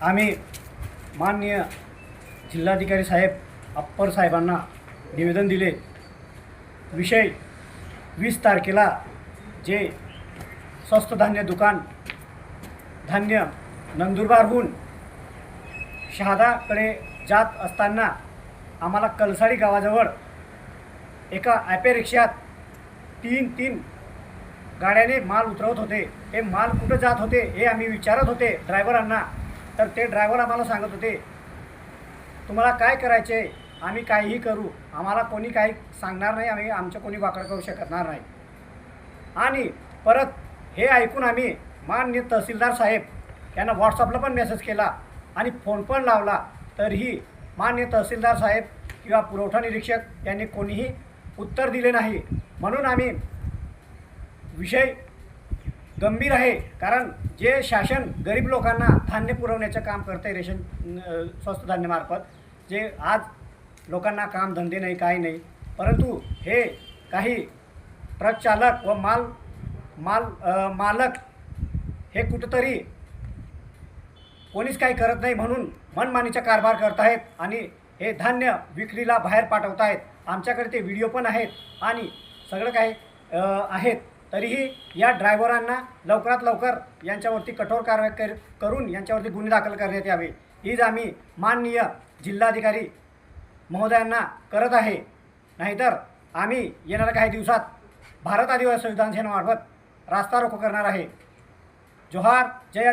आम्ही माननीय जिल्हाधिकारी साहेब अप्पर साहेबांना निवेदन दिले. विषय वीस तारखेला जे स्वस्त धान्य दुकान धान्य नंदुरबारहून शहादाकडे जात असताना आम्हाला कलसाडी गावाजवळ एका ॲपे रिक्षात तीन तीन गाड्याने माल उतरवत होते. हे माल कुठं जात होते हे आम्ही विचारत होते. ड्रायव्हरांना तर ते ड्रायव्हर आम्हाला सांगत होते तुम्हाला काय करायचे? आम्ही काहीही करू. आम्हाला कोणी काही सांगणार नाही. आम्ही आमचं कोणी वाकड करू शकणार नाही. आणि परत हे ऐकून आम्ही मान्य तहसीलदार साहेब यांना व्हॉट्सअपला पण मेसेज केला आणि फोन पण लावला. तरीही मान्य तहसीलदार साहेब किंवा पुरवठा निरीक्षक यांनी कोणीही उत्तर दिले नाही. म्हणून आम्ही विषय गंभीर आहे. कारण जे शासन गरीब लोकांना धान्य पुरवण्याचं काम करते रेशन स्वस्त धान्यमार्फत जे आज लोकांना काम धंदे नाही काही नाही परंतु हे काही ट्रक चालक व माल माल मालक हे कुठंतरी कोणीच काही करत नाही म्हणून मनमानीचा कारभार करत आहेत आणि हे धान्य विक्रीला बाहेर पाठवत आहेत आमच्याकडे ते व्हिडिओ पण आहेत आणि सगळं काही आहेत. तरीही या ड्रायव्हरांना लवकरात लवकर यांच्यावरती कठोर कारवाई कर करून यांच्यावरती गुन्हे दाखल करण्यात यावे. हीच आम्ही माननीय जिल्हाधिकारी महोदयांना करत आहे. नाहीतर आम्ही येणाऱ्या काही दिवसात भारत आदिवासी संविधान सेनेमार्फत रास्ता रोको करणार आहे. जोहार जय